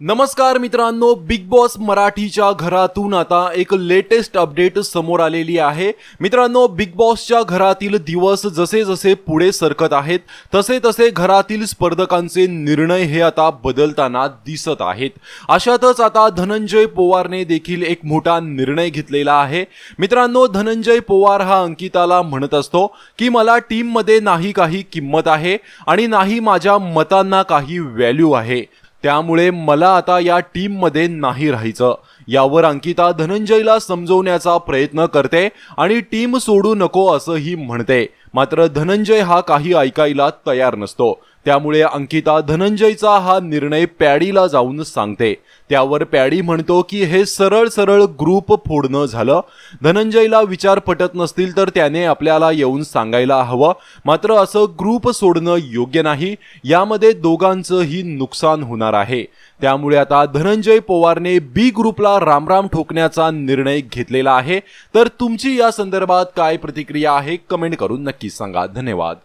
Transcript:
नमस्कार मित्रांनो big boss मराठीच्या घरातून आता एक लेटेस्ट अपडेट समोर आलेली आहे. मित्रांनो बिग बॉसच्या घरातील दिवस जसे जसे पुढे सरकत आहेत तसे तसे घरातील स्पर्धकांचे निर्णय हे आता बदलताना दिसत आहेत. अशातच आता धनंजय पोवारने देखील एक मोठा निर्णय घेतलेला आहे. मित्रांनो धनंजय पोवार हा अंकिताला म्हणत असतो की मला टीममध्ये नाही काही किंमत आहे आणि नाही माझ्या मतांना काही व्हॅल्यू आहे. त्यामुळे मला आता या टीममध्ये नाही राहायचं. यावर अंकिता धनंजयला समजवण्याचा प्रयत्न करते आणि टीम सोडू नको असंही म्हणते. मात्र धनंजय हा काही ऐकायला तयार नसतो. त्यामुळे अंकिता धनंजयचा हा निर्णय पॅडीला जाऊन सांगते. त्यावर पॅडी म्हणतो की हे सरळ सरळ ग्रुप फोडणं झालं. धनंजयला विचार पटत नसतील तर त्याने आपल्याला येऊन सांगायला हवं. मात्र असं ग्रुप सोडणं योग्य नाही. यामध्ये दोघांचंही नुकसान होणार आहे. त्यामुळे आता धनंजय पवारने बी ग्रुपला रामराम ठोकण्याचा निर्णय घेतलेला आहे. तर तुमची या संदर्भात काय प्रतिक्रिया आहे कमेंट करून नक्की सांगा. धन्यवाद.